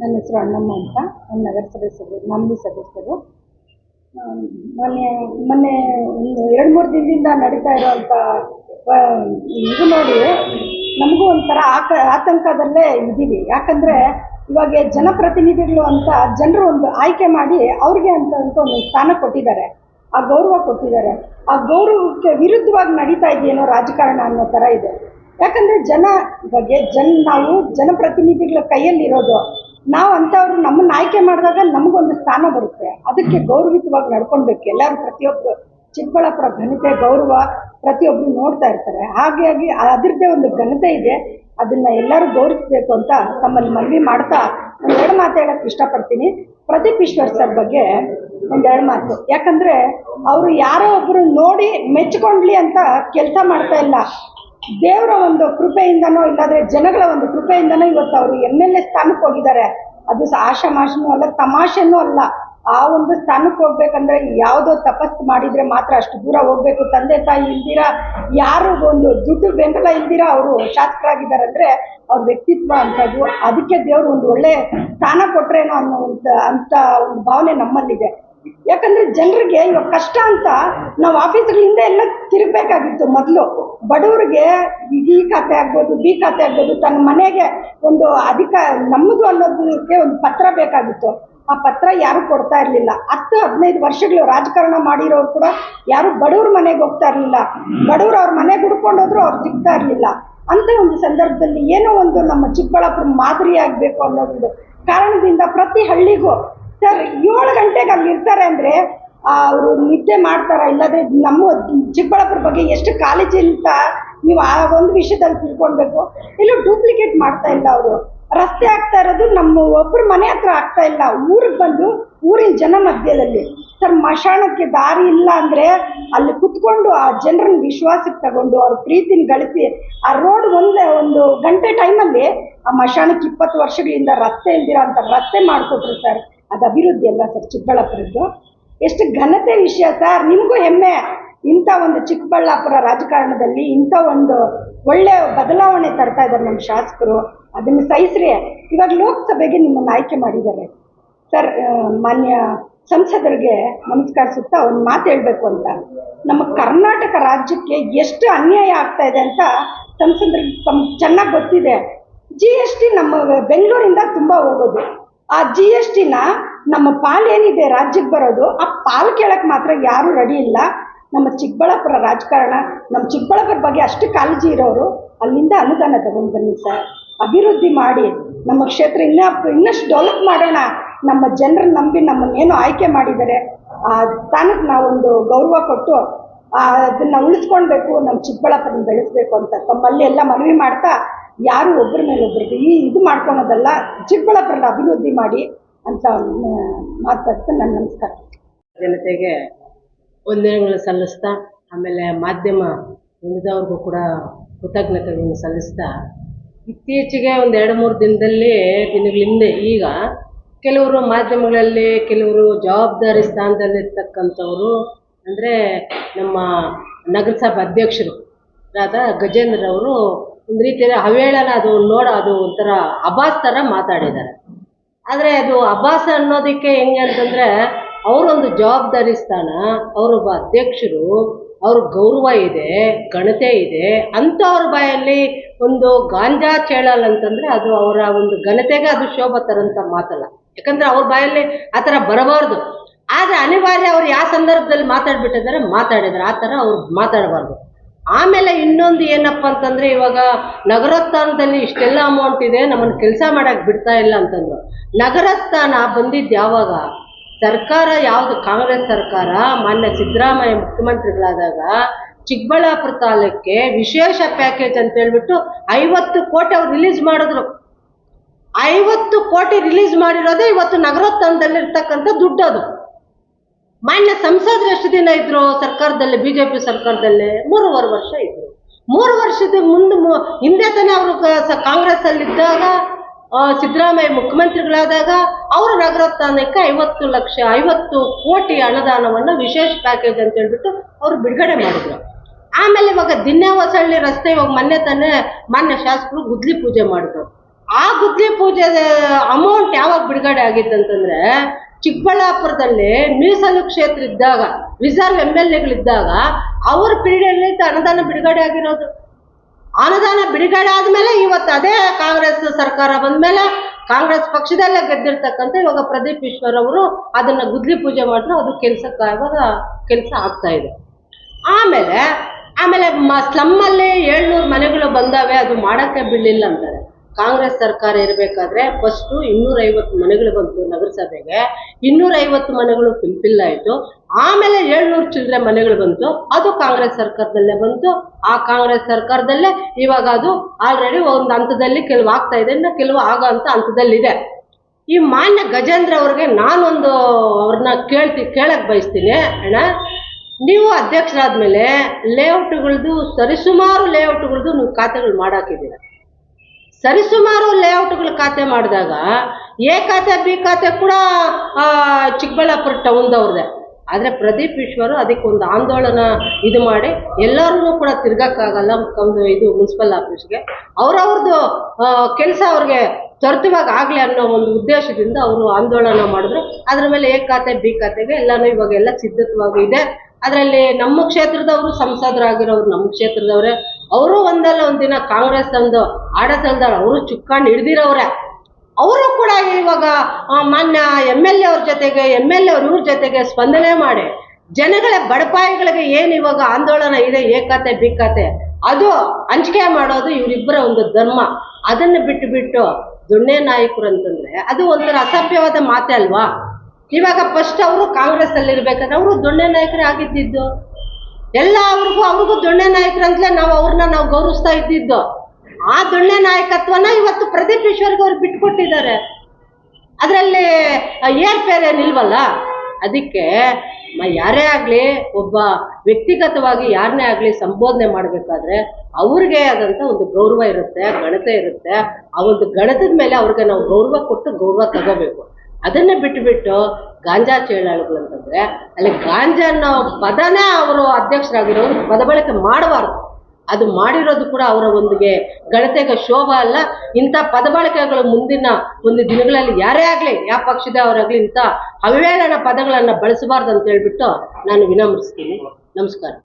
ನನ್ನ ಹೆಸರು ಅಣ್ಣಮ್ಮ ಅಂತ, ನಮ್ಮ ನಗರ ಸದಸ್ಯರು ಮಾಮೂಲಿ ಸದಸ್ಯರು. ಮೊನ್ನೆ ಮೊನ್ನೆ ಒಂದು ಎರಡು ಮೂರು ದಿನದಿಂದ ನಡೀತಾ ಇರೋವಂಥ ಇದು ನೋಡಿ, ನಮಗೂ ಒಂಥರ ಆಕ, ಆತಂಕದಲ್ಲೇ ಇದ್ದೀವಿ. ಯಾಕಂದರೆ ಇವಾಗ ಜನಪ್ರತಿನಿಧಿಗಳು ಅಂತ ಜನರು ಒಂದು ಆಯ್ಕೆ ಮಾಡಿ ಅವ್ರಿಗೆ ಅಂತ ಅಂತ ಒಂದು ಸ್ಥಾನ ಕೊಟ್ಟಿದ್ದಾರೆ. ಆ ಗೌರವ ಕೊಟ್ಟಿದ್ದಾರೆ. ಆ ಗೌರವಕ್ಕೆ ವಿರುದ್ಧವಾಗಿ ನಡೀತಾ ಇದೆಯೇನೋ ರಾಜಕಾರಣ ಅನ್ನೋ ಥರ ಇದೆ. ಯಾಕಂದರೆ ಜನ ಬಗ್ಗೆ, ಜನ, ನಾವು ಜನಪ್ರತಿನಿಧಿಗಳ ಕೈಯಲ್ಲಿರೋದು ನಾವು ಅಂಥವ್ರು ನಮ್ಮನ್ನು ಆಯ್ಕೆ ಮಾಡಿದಾಗ ನಮಗೊಂದು ಸ್ಥಾನ ಬರುತ್ತೆ. ಅದಕ್ಕೆ ಗೌರವಿತವಾಗಿ ನಡ್ಕೊಳ್ಬೇಕು. ಎಲ್ಲರೂ ಪ್ರತಿಯೊಬ್ಬರು ಚಿಕ್ಕಬಳ್ಳಾಪುರ ಘನತೆ ಗೌರವ ಪ್ರತಿಯೊಬ್ಬರು ನೋಡ್ತಾ ಇರ್ತಾರೆ. ಹಾಗಾಗಿ ಅದರದ್ದೇ ಒಂದು ಘನತೆ ಇದೆ. ಅದನ್ನು ಎಲ್ಲರೂ ಗೌರವಿಸಬೇಕು ಅಂತ ತಮ್ಮಲ್ಲಿ ಮನವಿ ಮಾಡ್ತಾ ಒಂದೆರಡು ಮಾತು ಹೇಳಕ್ಕೆ ಇಷ್ಟಪಡ್ತೀನಿ. ಪ್ರದೀಪ್ ಈಶ್ವರ್ ಸರ್ ಬಗ್ಗೆ ಒಂದೆರಡು ಮಾತು. ಯಾಕಂದರೆ ಅವರು ಯಾರೋ ಒಬ್ಬರು ನೋಡಿ ಮೆಚ್ಚಿಕೊಂಡ್ಲಿ ಅಂತ ಕೆಲಸ ಮಾಡ್ತಾ ಇಲ್ಲ. ದೇವರ ಒಂದು ಕೃಪೆಯಿಂದನೋ ಇಲ್ಲಾದ್ರೆ ಜನಗಳ ಒಂದು ಕೃಪೆಯಿಂದನೋ ಇವತ್ತು ಅವರು ಎಂ ಎಲ್ ಎ ಸ್ಥಾನಕ್ಕೆ ಹೋಗಿದ್ದಾರೆ. ಅದು ಆಶಾಮಾಷನೂ ಅಲ್ಲ, ತಮಾಷೆನೂ ಅಲ್ಲ. ಆ ಒಂದು ಸ್ಥಾನಕ್ಕೆ ಹೋಗ್ಬೇಕಂದ್ರೆ ಯಾವುದೋ ತಪಸ್ಸು ಮಾಡಿದ್ರೆ ಮಾತ್ರ ಅಷ್ಟು ದೂರ ಹೋಗ್ಬೇಕು. ತಂದೆ ತಾಯಿ ಇಲ್ದಿರ, ಯಾರು ಒಂದು ದುಡ್ಡು ಬೆಂಬಲ ಇಲ್ದಿರಾ ಅವರು ಶಾಸಕರಾಗಿದ್ದಾರೆ ಅಂದ್ರೆ ಅವ್ರ ವ್ಯಕ್ತಿತ್ವ ಅಂಥದ್ದು. ಅದಕ್ಕೆ ದೇವರು ಒಂದು ಒಳ್ಳೆ ಸ್ಥಾನ ಕೊಟ್ರೇನೋ ಅನ್ನೋ ಅಂತ ಒಂದು ಭಾವನೆ ನಮ್ಮಲ್ಲಿದೆ. ಯಾಕಂದ್ರೆ ಜನರಿಗೆ ಇವಾಗ ಕಷ್ಟ ಅಂತ ನಾವು ಆಫೀಸ್ಗಳಿಂದ ಎಲ್ಲ ತಿರುಗಬೇಕಾಗಿತ್ತು ಮೊದಲು. ಬಡವರಿಗೆ ಈ ಖಾತೆ ಆಗ್ಬೋದು, ಬಿ ಖಾತೆ ಆಗ್ಬೋದು, ತನ್ನ ಮನೆಗೆ ಒಂದು ಅಧಿಕ ನಮ್ಮದು ಅನ್ನೋದಕ್ಕೆ ಒಂದು ಪತ್ರ ಬೇಕಾಗಿತ್ತು. ಆ ಪತ್ರ ಯಾರು ಕೊಡ್ತಾ ಇರಲಿಲ್ಲ. ಹತ್ತು, ಹದಿನೈದು ವರ್ಷಗಳು ರಾಜಕಾರಣ ಮಾಡಿರೋರು ಕೂಡ ಯಾರು ಬಡವ್ರ ಮನೆಗೆ ಹೋಗ್ತಾ ಇರಲಿಲ್ಲ. ಬಡವ್ರು ಅವ್ರ ಮನೆಗೆ ಹುಡ್ಕೊಂಡೋದ್ರು ಅವ್ರು ಸಿಗ್ತಾ ಇರಲಿಲ್ಲ. ಅಂತ ಒಂದು ಸಂದರ್ಭದಲ್ಲಿ ಏನೋ ಒಂದು ನಮ್ಮ ಚಿಕ್ಕಬಳ್ಳಾಪುರ ಮಾದರಿ ಆಗಬೇಕು ಅನ್ನೋದು ಕಾರಣದಿಂದ ಪ್ರತಿ ಹಳ್ಳಿಗೂ ಸರ್, ಏಳು ಗಂಟೆಗೆ ಅಲ್ಲಿ ಇರ್ತಾರೆ ಅಂದರೆ ಅವರು ನಿದ್ದೆ ಮಾಡ್ತಾರ ಇಲ್ಲಾಂದ್ರೆ ನಮ್ಮ ಚಿಕ್ಕಬಳ್ಳಾಪುರ ಬಗ್ಗೆ ಎಷ್ಟು ಕಾಳಜಿ ಅಂತ ನೀವು ಆ ಒಂದು ವಿಷಯದಲ್ಲಿ ತಿಳ್ಕೊಳ್ಬೇಕು. ಇಲ್ಲೂ ಡೂಪ್ಲಿಕೇಟ್ ಮಾಡ್ತಾ ಇಲ್ಲ ಅವರು. ರಸ್ತೆ ಆಗ್ತಾ ಇರೋದು ನಮ್ಮ ಒಬ್ಬರು ಮನೆ ಹತ್ರ ಆಗ್ತಾ ಇಲ್ಲ. ಊರಿಗೆ ಬಂದು, ಊರಿನ ಜನ ಮಧ್ಯದಲ್ಲಿ. ಸರ್, ಮಶಾಣಕ್ಕೆ ದಾರಿ ಇಲ್ಲ ಅಂದರೆ ಅಲ್ಲಿ ಕುತ್ಕೊಂಡು ಆ ಜನರನ್ನ ವಿಶ್ವಾಸಕ್ಕೆ ತಗೊಂಡು, ಅವ್ರ ಪ್ರೀತಿನ ಗಳಿಸಿ, ಆ ರೋಡ್ ಒಂದೇ ಒಂದು ಗಂಟೆ ಟೈಮಲ್ಲಿ ಆ ಮಶಾಣಕ್ಕೆ ಇಪ್ಪತ್ತು ವರ್ಷಗಳಿಂದ ರಸ್ತೆ ಇಲ್ದಿರೋ ಅಂತ ರಸ್ತೆ ಮಾಡಿಕೊಟ್ರು ಸರ್. ಅದು ಅಭಿವೃದ್ಧಿ ಅಲ್ಲ ಸರ್, ಚಿಕ್ಕಬಳ್ಳಾಪುರದ್ದು. ಎಷ್ಟು ಘನತೆ ವಿಷಯ ಸರ್, ನಿಮಗೂ ಹೆಮ್ಮೆ. ಇಂಥ ಒಂದು ಚಿಕ್ಕಬಳ್ಳಾಪುರ ರಾಜಕಾರಣದಲ್ಲಿ ಇಂಥ ಒಂದು ಒಳ್ಳೆಯ ಬದಲಾವಣೆ ತರ್ತಾ ಇದ್ದಾರೆ ನಮ್ಮ ಶಾಸಕರು. ಅದನ್ನು ಸಹಿಸ್ರಿ. ಇವಾಗ ಲೋಕಸಭೆಗೆ ನಿಮ್ಮನ್ನು ಆಯ್ಕೆ ಮಾಡಿದ್ದಾರೆ. ಸರ್ ಮಾನ್ಯ ಸಂಸದರಿಗೆ ನಮಸ್ಕರಿಸುತ್ತಾ ಒಂದು ಮಾತು ಹೇಳಬೇಕು ಅಂತ. ನಮ್ಮ ಕರ್ನಾಟಕ ರಾಜ್ಯಕ್ಕೆ ಎಷ್ಟು ಅನ್ಯಾಯ ಆಗ್ತಾ ಇದೆ ಅಂತ ಸಂಸದರಿಗೆ ತಮ್ ಚೆನ್ನಾಗಿ ಗೊತ್ತಿದೆ. ಜಿ ಎಸ್ ಟಿ ನಮ್ಮ ಬೆಂಗಳೂರಿಂದ ತುಂಬ ಹೋಗೋದು. ಆ ಜಿ ಎಸ್ ಟಿನ ನಮ್ಮ ಪಾಲ್ ಏನಿದೆ ರಾಜ್ಯಕ್ಕೆ ಬರೋದು, ಆ ಪಾಲ್ ಕೇಳಕ್ಕೆ ಮಾತ್ರ ಯಾರೂ ರೆಡಿ ಇಲ್ಲ. ನಮ್ಮ ಚಿಕ್ಕಬಳ್ಳಾಪುರ ರಾಜಕಾರಣ, ನಮ್ಮ ಚಿಕ್ಕಬಳ್ಳಾಪುರ ಬಗ್ಗೆ ಅಷ್ಟು ಕಾಳಜಿ ಇರೋರು ಅಲ್ಲಿಂದ ಅನುದಾನ ತಗೊಂಡು ಬನ್ನಿ ಸರ್. ಅಭಿವೃದ್ಧಿ ಮಾಡಿ, ನಮ್ಮ ಕ್ಷೇತ್ರ ಇನ್ನೂ, ಇನ್ನಷ್ಟು ಡೆವಲಪ್ ಮಾಡೋಣ. ನಮ್ಮ ಜನರನ್ನ ನಂಬಿ ನಮ್ಮನ್ನೇನು ಆಯ್ಕೆ ಮಾಡಿದ್ದಾರೆ. ಆ ಸ್ಥಾನಕ್ಕೆ ನಾವೊಂದು ಗೌರವ ಕೊಟ್ಟು ಅದನ್ನು ಉಳಿಸ್ಕೊಳ್ಬೇಕು, ನಮ್ಮ ಚಿಕ್ಕಬಳ್ಳಾಪುರನ ಬೆಳೆಸ್ಬೇಕು ಅಂತ ತಮ್ಮಲ್ಲಿ ಎಲ್ಲ ಮನವಿ ಮಾಡ್ತಾ ಯಾರು ಒಬ್ಬರ ಮೇಲೆ ಒಬ್ಬರಿಗೆ ಈ ಇದು ಮಾಡ್ಕೊಳೋದಲ್ಲ ಚಿಕ್ಕಬಳ್ಳಾಪುರನ ಅಭಿವೃದ್ಧಿ ಮಾಡಿ ಅಂತ ಮಾತಾಡ್ತಾ ನನ್ನ ನಮಸ್ಕಾರ. ಜನತೆಗೆ ವಂದನೆಗಳು ಸಲ್ಲಿಸ್ತಾ, ಆಮೇಲೆ ಮಾಧ್ಯಮ ಉಳಿದವ್ರಿಗೂ ಕೂಡ ಕೃತಜ್ಞತೆಗಳನ್ನು ಸಲ್ಲಿಸ್ತಾ, ಇತ್ತೀಚೆಗೆ ಒಂದು ಎರಡು ಮೂರು ದಿನದಲ್ಲಿ ದಿನಗಳ ಹಿಂದೆ ಈಗ ಕೆಲವರು ಮಾಧ್ಯಮಗಳಲ್ಲಿ, ಕೆಲವರು ಜವಾಬ್ದಾರಿ ಸ್ಥಾನದಲ್ಲಿರ್ತಕ್ಕಂಥವರು, ಅಂದರೆ ನಮ್ಮ ನಗರಸಭಾ ಅಧ್ಯಕ್ಷರು ಆದ ಗಜೇಂದ್ರ ಅವರು ಒಂದು ರೀತಿಯಲ್ಲಿ ಹವೇಳನ ಅದು ನೋಡೋ ಅದು ಒಂಥರ ಅಬಾಸ್ ಥರ ಮಾತಾಡಿದ್ದಾರೆ. ಆದರೆ ಅದು ಅಬಾಸ ಅನ್ನೋದಕ್ಕೆ ಹೆಂಗೆ ಅಂತಂದರೆ ಅವರೊಂದು ಜವಾಬ್ದಾರಿ ಸ್ಥಾನ ಅವರೊಬ್ಬ ಅಧ್ಯಕ್ಷರು, ಅವ್ರ ಗೌರವ ಇದೆ, ಘನತೆ ಇದೆ, ಅಂಥವ್ರ ಬಾಯಲ್ಲಿ ಒಂದು ಗಾಂಜಾ ಚೇಳಲ್ ಅಂತಂದರೆ ಅದು ಅವರ ಒಂದು ಘನತೆಗೆ ಅದು ಶೋಭ ತರಂಥ ಮಾತಲ್ಲ. ಯಾಕಂದರೆ ಅವ್ರ ಬಾಯಲ್ಲಿ ಆ ಥರ ಬರಬಾರ್ದು. ಆದರೆ ಅನಿವಾರ್ಯ ಅವ್ರು ಯಾವ ಸಂದರ್ಭದಲ್ಲಿ ಮಾತಾಡಿಬಿಟ್ಟಿದ್ದಾರೆ, ಮಾತಾಡಿದ್ದಾರೆ. ಆ ಥರ ಅವ್ರು ಮಾತಾಡಬಾರ್ದು. ಆಮೇಲೆ ಇನ್ನೊಂದು ಏನಪ್ಪ ಅಂತಂದರೆ ಇವಾಗ ನಗರೋತ್ಥಾನದಲ್ಲಿ ಇಷ್ಟೆಲ್ಲ ಅಮೌಂಟ್ ಇದೆ, ನಮ್ಮನ್ನು ಕೆಲಸ ಮಾಡೋಕ್ಕೆ ಬಿಡ್ತಾ ಇಲ್ಲ ಅಂತಂದ್ರು. ನಗರೋತ್ಥಾನ ಬಂದಿದ್ದು ಯಾವಾಗ? ಸರ್ಕಾರ ಯಾವುದು, ಕಾಂಗ್ರೆಸ್ ಸರ್ಕಾರ, ಮಾನ್ಯ ಸಿದ್ದರಾಮಯ್ಯ ಮುಖ್ಯಮಂತ್ರಿಗಳಾದಾಗ ಚಿಕ್ಕಬಳ್ಳಾಪುರ ತಾಲೂಕಿಗೆ ವಿಶೇಷ ಪ್ಯಾಕೇಜ್ ಅಂತ ಹೇಳ್ಬಿಟ್ಟು ಐವತ್ತು ಕೋಟಿ ಅವ್ರು ರಿಲೀಸ್ ಮಾಡಿದ್ರು. ಐವತ್ತು ಕೋಟಿ ರಿಲೀಸ್ ಮಾಡಿರೋದೇ ಇವತ್ತು ನಗರೋತ್ಥಾನದಲ್ಲಿರ್ತಕ್ಕಂಥ ದುಡ್ಡು ಅದು ಮಾನ್ಯ ಸಂಸದರು ಎಷ್ಟು ದಿನ ಇದ್ರು ಸರ್ಕಾರದಲ್ಲಿ, ಬಿಜೆಪಿ ಸರ್ಕಾರದಲ್ಲಿ? ಮೂರುವರೆ ವರ್ಷ ಇದ್ರು. ಮೂರು ವರ್ಷದ ಮುಂದೆ ಹಿಂದೆ ತಾನೇ ಅವರು ಕಾಂಗ್ರೆಸ್ಸಲ್ಲಿದ್ದಾಗ ಇದ್ದಾಗ ಸಿದ್ದರಾಮಯ್ಯ ಮುಖ್ಯಮಂತ್ರಿಗಳಾದಾಗ, ಅವರು ನಗರೋತ್ಥಾನಕ್ಕೆ ಐವತ್ತು ಲಕ್ಷ, ಐವತ್ತು ಕೋಟಿ ಅನುದಾನವನ್ನು ವಿಶೇಷ ಪ್ಯಾಕೇಜ್ ಅಂತ ಹೇಳ್ಬಿಟ್ಟು ಅವರು ಬಿಡುಗಡೆ ಮಾಡಿದ್ರು. ಆಮೇಲೆ ಇವಾಗ ದಿನ್ನೆ ಹೊಸಳ್ಳಿ ರಸ್ತೆ ಇವಾಗ ಮೊನ್ನೆ ತಾನೇ ಮಾನ್ಯ ಶಾಸಕರು ಗುದ್ಲಿ ಪೂಜೆ ಮಾಡಿದ್ರು. ಆ ಗುದ್ಲಿ ಪೂಜೆ ಅಮೌಂಟ್ ಯಾವಾಗ ಬಿಡುಗಡೆ ಆಗಿತ್ತಂತಂದ್ರೆ ಚಿಕ್ಕಬಳ್ಳಾಪುರದಲ್ಲಿ ಮೀಸಲು ಕ್ಷೇತ್ರ ಇದ್ದಾಗ, ರಿಸರ್ವ್ ಎಂ ಎಲ್ ಎಗಳಿದ್ದಾಗ, ಅವ್ರ ಪೀರಿಯಡ್ಲಿ ಅನುದಾನ ಬಿಡುಗಡೆ ಆಗಿರೋದು. ಅನುದಾನ ಬಿಡುಗಡೆ ಆದ್ಮೇಲೆ ಇವತ್ತು ಅದೇ ಕಾಂಗ್ರೆಸ್ ಸರ್ಕಾರ ಬಂದ್ಮೇಲೆ ಕಾಂಗ್ರೆಸ್ ಪಕ್ಷದಲ್ಲೇ ಗೆದ್ದಿರ್ತಕ್ಕಂಥ ಇವಾಗ ಪ್ರದೀಪ್ ಈಶ್ವರ್ ಅವರು ಅದನ್ನ ಗುದ್ಲಿ ಪೂಜೆ ಮಾಡಿದ್ರು ಅದು ಕೆಲ್ಸಕ್ಕಾಗ ಇವಾಗ ಕೆಲಸ ಆಗ್ತಾ ಇದೆ. ಆಮೇಲೆ ಆಮೇಲೆ ಸ್ಲಮ್ಮಲ್ಲಿ ಏಳ್ನೂರು ಮನೆಗಳು ಬಂದಾವೆ, ಅದು ಮಾಡೋಕ್ಕೆ ಬಿಡಲಿಲ್ಲ ಅಂತಾರೆ. ಕಾಂಗ್ರೆಸ್ ಸರ್ಕಾರ ಇರಬೇಕಾದ್ರೆ ಫಸ್ಟು ಇನ್ನೂರೈವತ್ತು ಮನೆಗಳು ಬಂತು ನಗರಸಭೆಗೆ. ಇನ್ನೂರೈವತ್ತು ಮನೆಗಳು ಫಿಲ್ಫಿಲ್ ಆಯಿತು. ಆಮೇಲೆ ಏಳ್ನೂರು ಚಿಲ್ಲರೆ ಮನೆಗಳು ಬಂತು. ಅದು ಕಾಂಗ್ರೆಸ್ ಸರ್ಕಾರದಲ್ಲೇ ಬಂತು. ಆ ಕಾಂಗ್ರೆಸ್ ಸರ್ಕಾರದಲ್ಲೇ ಇವಾಗ ಅದು ಆಲ್ರೆಡಿ ಒಂದು ಹಂತದಲ್ಲಿ ಕೆಲವು ಆಗ್ತಾ ಇದೆ, ಇನ್ನು ಕೆಲವು ಆಗೋ ಅಂತ ಹಂತದಲ್ಲಿದೆ. ಈ ಮಾನ್ಯ ಗಜೇಂದ್ರ ಅವ್ರಿಗೆ ನಾನೊಂದು ಅವ್ರನ್ನ ಕೇಳ್ತಿ ಕೇಳಕ್ಕೆ ಬಯಸ್ತೀನಿ. ಅಣ್ಣ, ನೀವು ಅಧ್ಯಕ್ಷರಾದ ಮೇಲೆ ಲೇಔಟ್ಗಳದ್ದು ಸರಿಸುಮಾರು ಲೇಔಟ್ಗಳದ್ದು ನೀವು ಖಾತೆಗಳು ಮಾಡಾಕಿದ್ದೀರ. ಸರಿಸುಮಾರು ಲೇಔಟ್ಗಳ ಖಾತೆ ಮಾಡಿದಾಗ, ಎ ಖಾತೆ, ಬಿ ಖಾತೆ ಕೂಡ ಚಿಕ್ಕಬಳ್ಳಾಪುರ ಟೌನ್ದವ್ರದ್ದೇ ಆದರೆ ಪ್ರದೀಪ್ ಈಶ್ವರು ಅದಕ್ಕೆ ಒಂದು ಆಂದೋಲನ ಇದು ಮಾಡಿ ಎಲ್ಲರೂ ಕೂಡ ತಿರ್ಗಕ್ಕಾಗಲ್ಲ ಒಂದು ಇದು ಮುನ್ಸಿಪಲ್ ಆಫೀಸ್ಗೆ. ಅವ್ರವ್ರದ್ದು ಕೆಲಸ ಅವ್ರಿಗೆ ತ್ವರಿತವಾಗಿ ಆಗಲಿ ಅನ್ನೋ ಒಂದು ಉದ್ದೇಶದಿಂದ ಅವರು ಆಂದೋಲನ ಮಾಡಿದ್ರು. ಅದ್ರ ಮೇಲೆ ಎ ಖಾತೆ, ಬಿ ಖಾತೆಗೆ ಎಲ್ಲನೂ ಇವಾಗ ಎಲ್ಲ ಸಿದ್ಧತವಾಗಿ ಇದೆ ಅದರಲ್ಲಿ ನಮ್ಮ ಕ್ಷೇತ್ರದವರು ಸಂಸದರಾಗಿರೋರು ನಮ್ಮ ಕ್ಷೇತ್ರದವರೇ. ಅವರು ಒಂದಲ್ಲ ಒಂದಿನ ಕಾಂಗ್ರೆಸ್ ಒಂದು ಆಡಳಿತದವ್ರು, ಅವರು ಚುಕ್ಕಾಣಿ ಹಿಡ್ದಿರೋರೆ. ಅವರು ಕೂಡ ಇವಾಗ ಮಾನ್ಯ ಎಂ ಎಲ್ ಎ ಅವ್ರ ಜೊತೆಗೆ, ಎಂ ಎಲ್ ಎ ಅವ್ರ ಇವ್ರ ಜೊತೆಗೆ ಸ್ಪಂದನೆ ಮಾಡಿ, ಜನಗಳ ಬಡಪಾಯಿಗಳಿಗೆ ಏನು ಇವಾಗ ಆಂದೋಲನ ಇದೆ, ಏಕತೆ, ಬಿಕ್ಕತೆ, ಅದು ಹಂಚಿಕೆ ಮಾಡೋದು ಇವರಿಬ್ಬರ ಒಂದು ಧರ್ಮ. ಅದನ್ನು ಬಿಟ್ಟು ಬಿಟ್ಟು ದೊಣ್ಣೆ ನಾಯಕರು ಅಂತಂದ್ರೆ ಅದು ಒಂಥರ ಅಸಭ್ಯವಾದ ಮಾತೆ ಅಲ್ವಾ? ಇವಾಗ ಫಸ್ಟ್ ಅವರು ಕಾಂಗ್ರೆಸ್ ಅಲ್ಲಿ ಇರ್ಬೇಕಾದ್ರೆ ಅವರು ದೊಣ್ಣೆ ನಾಯಕರೇ ಆಗಿದ್ದಿದ್ದು. ಎಲ್ಲ ಅವ್ರಿಗೂ ಅವ್ರಿಗೂ ದೊಣ್ಣೆ ನಾಯಕರಂತಲೇ ನಾವು ಅವ್ರನ್ನ ನಾವು ಗೌರವಿಸ್ತಾ ಇದ್ದಿದ್ದು. ಆ ದೊಣ್ಣೆ ನಾಯಕತ್ವನ ಇವತ್ತು ಪ್ರದೀಪ್ ಈಶ್ವರ್ಗೆ ಅವ್ರು ಬಿಟ್ಕೊಟ್ಟಿದ್ದಾರೆ. ಅದರಲ್ಲಿ ಏರ್ಪೇರ್ ಏನಿಲ್ವಲ್ಲ, ಅದಕ್ಕೆ ಯಾರೇ ಆಗಲಿ, ಒಬ್ಬ ವ್ಯಕ್ತಿಗತವಾಗಿ ಯಾರನ್ನೇ ಆಗಲಿ ಸಂಬೋಧನೆ ಮಾಡಬೇಕಾದ್ರೆ ಅವ್ರಿಗೆ ಆದಂಥ ಒಂದು ಗೌರವ ಇರುತ್ತೆ, ಘನತೆ ಇರುತ್ತೆ. ಆ ಒಂದು ಗಣತದ ಮೇಲೆ ಅವ್ರಿಗೆ ನಾವು ಗೌರವ ಕೊಟ್ಟು ಗೌರವ ತಗೋಬೇಕು. ಅದನ್ನೇ ಬಿಟ್ಟುಬಿಟ್ಟು ಗಾಂಜಾ ಚೇಳಾಳುಗಳು ಅಂತಂದ್ರೆ ಅಲ್ಲಿ ಗಾಂಜಾ ಅನ್ನೋ ಪದನೇ ಅವರು ಅಧ್ಯಕ್ಷರಾಗಿರೋರು ಪದ ಬಳಕೆ ಮಾಡಬಾರ್ದು. ಅದು ಮಾಡಿರೋದು ಕೂಡ ಅವರ ಒಂದಿಗೆ ಘನತೆಗೆ ಶೋಭ ಅಲ್ಲ. ಇಂಥ ಪದಬಳಕೆಗಳು ಮುಂದಿನ ಒಂದು ದಿನಗಳಲ್ಲಿ ಯಾರೇ ಆಗಲಿ, ಯಾವ ಪಕ್ಷದವರಾಗಲಿ ಇಂಥ ಅವಿವೇಳನ ಪದಗಳನ್ನು ಬಳಸಬಾರ್ದು ಅಂತ ಹೇಳ್ಬಿಟ್ಟು ನಾನು ವಿನಮ್ರಿಸ್ತೀನಿ ನಮಸ್ಕಾರ.